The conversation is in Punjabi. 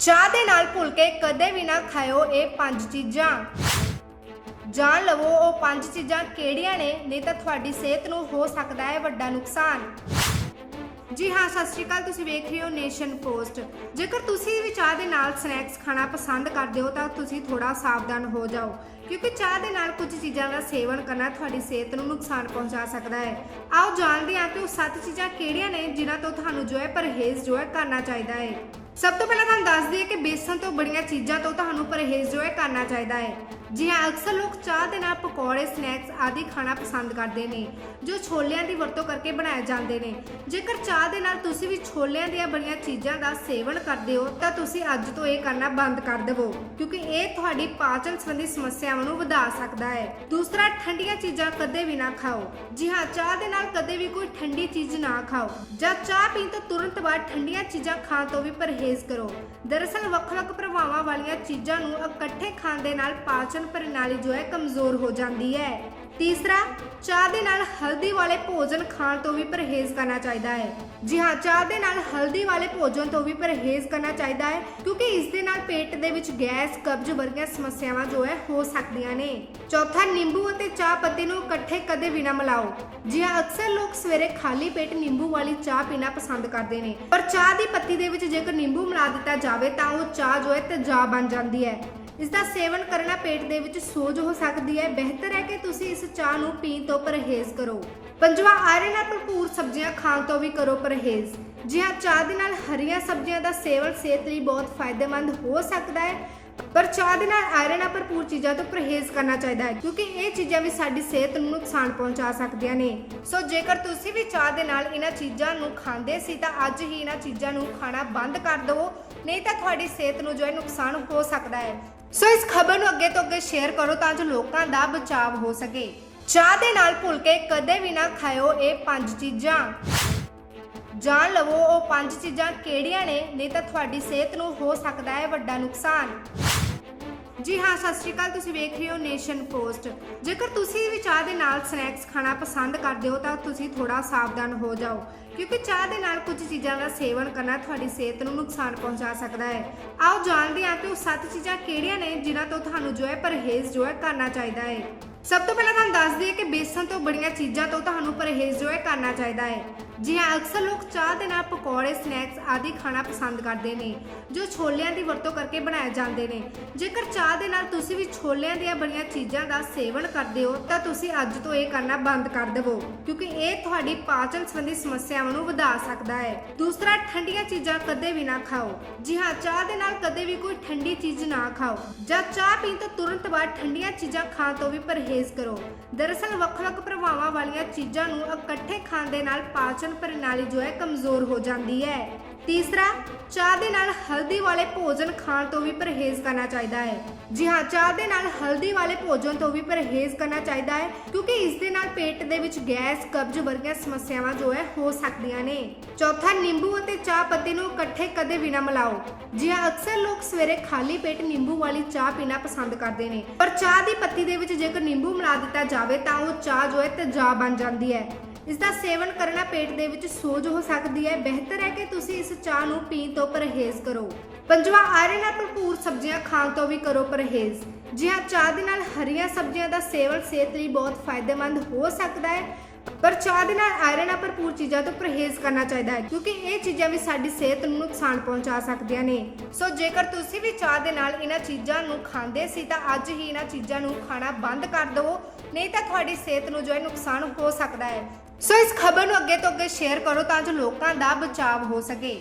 ਚਾਹ ਦੇ ਨਾਲ ਭੁੱਲ ਕੇ ਕਦੇ ਵੀ ਨਾ ਖਾਇਓ ਇਹ ਪੰਜ ਚੀਜ਼ਾਂ। ਜਾਣ ਲਵੋ ਉਹ ਪੰਜ ਚੀਜ਼ਾਂ ਕਿਹੜੀਆਂ ਨੇ, ਨਹੀਂ ਤਾਂ ਤੁਹਾਡੀ ਸਿਹਤ ਨੂੰ ਹੋ ਸਕਦਾ ਹੈ ਵੱਡਾ ਨੁਕਸਾਨ। ਜੀ ਹਾਂ, ਸਤਿ ਸ਼੍ਰੀ ਅਕਾਲ, ਤੁਸੀਂ ਵੇਖ ਰਹੇ ਹੋ ਨੇਸ਼ਨ ਪੋਸਟ। ਜੇਕਰ ਤੁਸੀਂ ਵੀ ਚਾਹ ਦੇ ਨਾਲ ਸਨੈਕਸ ਖਾਣਾ ਪਸੰਦ ਕਰਦੇ ਹੋ, ਤਾਂ ਤੁਸੀਂ ਥੋੜਾ ਸਾਵਧਾਨ ਹੋ ਜਾਓ। ਕਿਉਂਕਿ ਚਾਹ ਦੇ ਨਾਲ ਕੁਝ ਚੀਜ਼ਾਂ ਦਾ ਸੇਵਨ ਕਰਨਾ ਤੁਹਾਡੀ ਸਿਹਤ ਨੂੰ ਨੁਕਸਾਨ ਪਹੁੰਚਾ ਸਕਦਾ ਹੈ। ਆਓ ਜਾਣਦੇ ਹਾਂ ਕਿ ਉਹ ਸੱਤ ਚੀਜ਼ਾਂ ਕਿਹੜੀਆਂ ਨੇ, ਜਿਨ੍ਹਾਂ ਤੋਂ ਤੁਹਾਨੂੰ ਜੋ ਹੈ ਪਰਹੇਜ਼ ਜੋ ਹੈ ਕਰਨਾ ਚਾਹੀਦਾ ਹੈ। ਸਭ ਤੋਂ ਪਹਿਲਾਂ ਤੁਹਾਨੂੰ ਦੱਸ ਦਈਏ ਕਿ ਬੇਸਣ ਤੋਂ ਬੜੀਆਂ ਚੀਜ਼ਾਂ ਤੋਂ ਤੁਹਾਨੂੰ ਪਰਹੇਜ਼ ਜੋ ਹੈ ਕਰਨਾ ਚਾਹੀਦਾ ਹੈ। ਜੀ ਹਾਂ ਅਕਸਰ ਲੋਕ ਚਾਹ ਦੇ ਨਾਲ ਪਕੌੜੇ ਸਨੈਕਸ ਆਦਿ ਖਾਣਾ ਪਸੰਦ ਕਰਦੇ ਨੇ, ਜੋ ਛੋਲਿਆਂ ਦੀ ਵਰਤੋਂ ਕਰਕੇ ਬਣਾਏ ਜਾਂਦੇ ਨੇ। ਜੇਕਰ ਚਾਹ ਦੇ ਨਾਲ ਤੁਸੀਂ ਵੀ ਛੋਲਿਆਂ ਦੀਆਂ ਬੜੀਆਂ ਚੀਜ਼ਾਂ ਦਾ ਸੇਵਨ ਕਰਦੇ ਹੋ, ਤਾਂ ਤੁਸੀਂ ਅੱਜ ਤੋਂ ਇਹ ਕਰਨਾ ਬੰਦ ਕਰ ਦੇਵੋ, ਕਿਉਂਕਿ ਇਹ ਤੁਹਾਡੀ ਪਾਚਨ ਸੰਬੰਧੀ ਸਮੱਸਿਆਵਾਂ ਨੂੰ ਵਧਾ ਸਕਦਾ ਹੈ। ਦੂਸਰਾ, ਠੰਡੀਆਂ ਚੀਜ਼ਾਂ ਕਦੇ ਵੀ ਨਾ ਖਾਓ। ਜੀ ਹਾਂ, ਚਾਹ ਦੇ ਨਾਲ ਕਦੇ ਵੀ ਕੋਈ ਠੰਡੀ ਚੀਜ਼ ਨਾ ਖਾਓ। ਜਾਂ ਚਾਹ ਪੀਣ ਤੋਂ ਤੁਰੰਤ ਬਾਅਦ ਠੰਡੀਆਂ ਚੀਜ਼ਾਂ ਖਾਣ ਤੋਂ ਵੀ ਪਰਹੇਜ਼ ਕਰੋ। ਦਰਅਸਲ, ਵੱਖ-ਵੱਖ ਪ੍ਰਭਾਵਾਂ ਵਾਲੀਆਂ ਚੀਜ਼ਾਂ ਨੂੰ ਇਕੱਠੇ ਖਾਣ ਦੇ ਨਾਲ ਪਾਚਨ ਪ੍ਰਣਾਲੀ ਜੋ ਹੈ ਕਮਜ਼ੋਰ ਹੋ ਜਾਂਦੀ ਹੈ। ਤੀਸਰਾ, ਚਾਹ ਦੇ ਨਾਲ ਹਲਦੀ ਵਾਲੇ ਭੋਜਨ ਖਾਣ ਤੋਂ ਵੀ ਪਰਹੇਜ਼ ਕਰਨਾ ਚਾਹੀਦਾ ਹੈ। ਜੀ ਹਾਂ, ਚਾਹ ਦੇ ਨਾਲ ਹਲਦੀ ਵਾਲੇ ਭੋਜਨ ਤੋਂ ਵੀ ਪਰਹੇਜ਼ ਕਰਨਾ ਚਾਹੀਦਾ ਹੈ, ਕਿਉਂਕਿ ਇਸ ਦੇ ਨਾਲ ਪੇਟ ਦੇ ਵਿੱਚ ਗੈਸ, ਕਬਜ਼ ਵਰਗੀਆਂ ਸਮੱਸਿਆਵਾਂ ਜੋ ਹੈ ਹੋ ਸਕਦੀਆਂ ਨੇ। ਚੌਥਾ, ਨਿੰਬੂ ਅਤੇ ਚਾਹ ਪੱਤੀ ਨੂੰ ਇਕੱਠੇ ਕਦੇ ਵੀ ਨਾ ਮਿਲਾਓ। ਜੀ ਹਾਂ, ਅਕਸਰ ਲੋਕ ਸਵੇਰੇ ਖਾਲੀ ਪੇਟ ਨਿੰਬੂ ਵਾਲੀ ਚਾਹ ਪੀਣਾ ਪਸੰਦ ਕਰਦੇ ਨੇ। ਪਰ ਚਾਹ ਦੀ ਪੱਤੀ ਦੇ ਵਿੱਚ ਜੇਕਰ ਨਿੰਬੂ ਮਿਲਾ ਦਿੱਤਾ ਜਾਵੇ, ਤਾਂ ਉਹ ਚਾਹ ਜੋ ਹੈ ਤੇਜ਼ਾਬ ਬਣ ਜਾਂਦੀ ਹੈ। ਇਸ ਦਾ ਸੇਵਨ ਕਰਨਾ ਪੇਟ ਦੇ ਵਿੱਚ ਸੋਜ ਹੋ ਸਕਦੀ ਹੈ। ਬਿਹਤਰ ਹੈ ਕਿ ਤੁਸੀਂ ਇਸ ਚਾਹ ਨੂੰ ਪੀਣ ਤੋਂ ਪਰਹੇਜ਼ ਕਰੋ। ਪੰਜਵਾਂ ਆਇਰਨ ਨਾਲ ਭਰਪੂਰ ਸਬਜ਼ੀਆਂ ਖਾਣ ਤੋਂ ਵੀ ਕਰੋ ਪਰਹੇਜ਼। ਜੀ ਹਾਂ ਚਾਹ ਦੇ ਨਾਲ ਹਰੀਆਂ ਸਬਜ਼ੀਆਂ ਦਾ ਸੇਵਨ ਸਿਹਤ ਲਈ ਬਹੁਤ ਫਾਇਦੇਮੰਦ ਹੋ ਸਕਦਾ ਹੈ, ਪਰ ਚਾਹ ਦੇ ਨਾਲ ਆਇਰਨ ਨਾਲ ਭਰਪੂਰ ਚੀਜ਼ਾਂ ਤੋਂ ਪਰਹੇਜ਼ ਕਰਨਾ ਚਾਹੀਦਾ ਹੈ, ਕਿਉਂਕਿ ਇਹ ਚੀਜ਼ਾਂ ਵੀ ਸਾਡੀ ਸਿਹਤ ਨੂੰ ਨੁਕਸਾਨ ਪਹੁੰਚਾ ਸਕਦੀਆਂ ਨੇ। ਸੋ ਜੇਕਰ ਤੁਸੀਂ ਵੀ ਚਾਹ ਦੇ ਨਾਲ ਇਹਨਾਂ ਚੀਜ਼ਾਂ ਨੂੰ ਖਾਂਦੇ ਸੀ, ਤਾਂ ਅੱਜ ਹੀ ਇਹਨਾਂ ਚੀਜ਼ਾਂ ਨੂੰ ਖਾਣਾ ਬੰਦ ਕਰ ਦਿਵੋ ਨਹੀਂ ਤਾਂ ਤੁਹਾਡੀ ਸਿਹਤ ਨੂੰ ਜੋ ਹੈ ਨੁਕਸਾਨ ਹੋ ਸਕਦਾ ਹੈ। ਸੋ ਇਸ ਖਬਰ ਨੂੰ ਅੱਗੇ ਤੋਂ ਅੱਗੇ ਸ਼ੇਅਰ ਕਰੋ ਤਾਂ ਜੋ ਲੋਕਾਂ ਦਾ ਬਚਾਅ ਹੋ ਸਕੇ। ਚਾਹ ਦੇ ਨਾਲ ਭੁੱਲ ਕੇ ਕਦੇ ਵੀ ਨਾ ਖਾਇਓ ਇਹ ਪੰਜ ਚੀਜ਼ਾਂ। ਜਾਣ ਲਵੋ ਉਹ ਪੰਜ ਚੀਜ਼ਾਂ ਕਿਹੜੀਆਂ ਨੇ, ਨਹੀਂ ਤਾਂ ਤੁਹਾਡੀ ਸਿਹਤ ਨੂੰ ਹੋ ਸਕਦਾ ਹੈ ਵੱਡਾ ਨੁਕਸਾਨ। ਜੀ ਹਾਂ, ਸਤਿ ਸ਼੍ਰੀ ਅਕਾਲ, ਤੁਸੀਂ ਵੇਖ ਰਹੇ ਹੋ ਨੇਸ਼ਨ ਪੋਸਟ। ਜੇਕਰ ਤੁਸੀਂ ਵੀ ਚਾਹ ਦੇ ਨਾਲ ਸਨੈਕਸ ਖਾਣਾ ਪਸੰਦ ਕਰਦੇ ਹੋ, ਤਾਂ ਤੁਸੀਂ ਥੋੜਾ ਸਾਵਧਾਨ ਹੋ ਜਾਓ, ਕਿਉਂਕਿ ਚਾਹ ਦੇ ਨਾਲ ਕੁਝ ਚੀਜ਼ਾਂ ਦਾ ਸੇਵਨ ਕਰਨਾ ਤੁਹਾਡੀ ਸਿਹਤ ਨੂੰ ਨੁਕਸਾਨ ਪਹੁੰਚਾ ਸਕਦਾ ਹੈ। ਆਓ ਜਾਣਦੇ ਹਾਂ ਕਿ ਉਹ ਸੱਤ ਚੀਜ਼ਾਂ ਕਿਹੜੀਆਂ ਨੇ, ਜਿਨ੍ਹਾਂ ਤੋਂ ਤੁਹਾਨੂੰ ਜੋ ਹੈ ਪਰਹੇਜ਼, ਜੋ ਹੈ ਕਰਨਾ ਚਾਹੀਦਾ ਹੈ। ਸਭ ਤੋਂ ਪਹਿਲਾਂ ਤੁਹਾਨੂੰ ਦੱਸ ਦਈਏ ਕਿ ਬੇਸਨ ਤੋਂ ਬੜੀਆਂ ਚੀਜ਼ਾਂ ਤੋਂ ਤੁਹਾਨੂੰ ਪਰਹੇਜ਼ ਜੋ ਹੈ ਕਰਨਾ ਚਾਹੀਦਾ ਹੈ। ਜੀ ਹਾਂ, ਅਕਸਰ ਲੋਕ ਚਾਹ ਦੇ ਨਾਲ ਪਕੌੜੇ ਸਨੈਕਸ ਆਦਿ ਖਾਣਾ ਪਸੰਦ ਕਰਦੇ ਨੇ, ਜੋ ਛੋਲਿਆਂ ਦੀ ਵਰਤੋਂ ਕਰਕੇ ਬਣਾਏ ਜਾਂਦੇ ਨੇ। ਜੇਕਰ ਚਾਹ ਦੇ ਨਾਲ ਤੁਸੀਂ ਵੀ ਛੋਲਿਆਂ ਦੀਆਂ ਬੜੀਆਂ ਚੀਜ਼ਾਂ ਦਾ ਸੇਵਨ ਕਰਦੇ ਹੋ, ਤਾਂ ਤੁਸੀਂ ਅੱਜ ਤੋਂ ਇਹ ਕਰਨਾ ਬੰਦ ਕਰ ਦੇਵੋ, ਕਿਉਂਕਿ ਇਹ ਤੁਹਾਡੀ ਪਾਚਨ ਸੰਬੰਧੀ ਸਮੱਸਿਆਵਾਂ ਨੂੰ ਵਧਾ ਸਕਦਾ ਹੈ। ਦੂਸਰਾ, ਠੰਡੀਆਂ ਚੀਜ਼ਾਂ ਕਦੇ ਵੀ ਨਾ ਖਾਓ। ਜੀ ਹਾਂ, ਚਾਹ ਦੇ ਨਾਲ ਕਦੇ ਵੀ ਕੋਈ ਠੰਡੀ ਚੀਜ਼ ਨਾ ਖਾਓ। ਜਾਂ ਚਾਹ ਪੀਣ ਤੋਂ ਤੁਰੰਤ ਬਾਅਦ ਠੰਡੀਆਂ ਚੀਜ਼ਾਂ ਖਾਣ ਤੋਂ ਵੀ ਪਰਹੇਜ਼ ਕਰੋ। ਦਰਅਸਲ ਵੱਖ-ਵੱਖ ਪ੍ਰਭਾਵਾਂ ਵਾਲੀਆਂ ਚੀਜ਼ਾਂ ਨੂੰ ਇਕੱਠੇ ਖਾਣ ਦੇ ਨਾਲ ਪਾਚਨ ਪ੍ਰਣਾਲੀ ਜੋ ਹੈ ਕਮਜ਼ੋਰ ਹੋ ਜਾਂਦੀ ਹੈ। ਤੀਸਰਾ, ਚਾਹ ਦੇ ਨਾਲ ਹਲਦੀ ਵਾਲੇ ਭੋਜਨ ਖਾਣ ਤੋਂ ਵੀ ਪਰਹੇਜ਼ ਕਰਨਾ ਚਾਹੀਦਾ ਹੈ। ਜੀ ਹਾਂ, ਚਾਹ ਦੇ ਨਾਲ ਹਲਦੀ ਵਾਲੇ ਭੋਜਨ ਤੋਂ ਵੀ ਪਰਹੇਜ਼ ਕਰਨਾ ਚਾਹੀਦਾ ਹੈ, ਕਿਉਂਕਿ ਇਸ ਦੇ ਨਾਲ ਪੇਟ ਦੇ ਵਿੱਚ ਗੈਸ, ਕਬਜ਼ ਵਰਗੀਆਂ ਸਮੱਸਿਆਵਾਂ ਜੋ ਹੈ ਹੋ ਸਕਦੀਆਂ ਨੇ। ਚੌਥਾ, ਨਿੰਬੂ ਅਤੇ ਚਾਹ ਪੱਤੀ ਨੂੰ ਇਕੱਠੇ ਕਦੇ ਵੀ ਨਾ ਮਿਲਾਓ। ਜੀ ਹਾਂ, ਅਕਸਰ ਲੋਕ ਸਵੇਰੇ ਖਾਲੀ ਪੇਟ ਨਿੰਬੂ ਵਾਲੀ ਚਾਹ ਪੀਣਾ ਪਸੰਦ ਕਰਦੇ ਨੇ। ਪਰ ਚਾਹ ਦੀ ਪੱਤੀ ਦੇ ਵਿੱਚ ਜੇਕਰ ਨਿੰਬੂ ਮਿਲਾ ਦਿੱਤਾ ਜਾਵੇ ਤਾਂ ਉਹ ਚਾਹ ਜੋ ਹੈ ਤੇਜ਼ਾਬ ਬਣ ਜਾਂਦੀ ਹੈ। ਇਸ ਦਾ ਸੇਵਨ ਕਰਨਾ ਪੇਟ ਦੇ ਵਿੱਚ ਸੋਜ ਹੋ ਸਕਦੀ ਹੈ। ਬਿਹਤਰ ਹੈ ਕਿ ਤੁਸੀਂ ਇਸ ਚਾਹ ਨੂੰ ਪੀਣ ਤੋਂ ਪਰਹੇਜ਼ ਕਰੋ। ਪੰਜਵਾਂ ਆਇਰਨ ਨਾਲ ਭਰਪੂਰ ਸਬਜ਼ੀਆਂ ਖਾਣ ਤੋਂ ਵੀ ਕਰੋ ਪਰਹੇਜ਼। ਜੀ ਚਾਹ ਦੇ ਨਾਲ ਹਰੀਆਂ ਸਬਜ਼ੀਆਂ ਦਾ ਸੇਵਨ ਸਿਹਤ ਲਈ ਬਹੁਤ ਫਾਇਦੇਮੰਦ ਹੋ ਸਕਦਾ ਹੈ, ਪਰ ਚਾਹ ਦੇ ਨਾਲ ਆਇਰਨ ਨਾਲ ਭਰਪੂਰ ਚੀਜ਼ਾਂ ਤੋਂ ਪਰਹੇਜ਼ ਕਰਨਾ ਚਾਹੀਦਾ ਹੈ, ਕਿਉਂਕਿ ਇਹ ਚੀਜ਼ਾਂ ਵੀ ਸਾਡੀ ਸਿਹਤ ਨੂੰ ਨੁਕਸਾਨ ਪਹੁੰਚਾ ਸਕਦੀਆਂ ਨੇ। ਸੋ ਜੇਕਰ ਤੁਸੀਂ ਵੀ ਚਾਹ ਦੇ ਨਾਲ ਇਹਨਾਂ ਚੀਜ਼ਾਂ ਨੂੰ ਖਾਂਦੇ ਸੀ, ਤਾਂ ਅੱਜ ਹੀ ਇਹਨਾਂ ਚੀਜ਼ਾਂ ਨੂੰ ਖਾਣਾ ਬੰਦ ਕਰ ਦਿਵੋ ਨਹੀਂ ਤਾਂ ਤੁਹਾਡੀ ਸਿਹਤ ਨੂੰ ਜੋ ਹੈ ਨੁਕਸਾਨ ਹੋ ਸਕਦਾ ਹੈ। ਸੋ ਇਸ ਖਬਰ ਨੂੰ ਅੱਗੇ ਤੋਂ ਅੱਗੇ ਸ਼ੇਅਰ ਕਰੋ ਤਾਂ ਜੋ ਲੋਕਾਂ ਦਾ ਬਚਾਅ ਹੋ ਸਕੇ।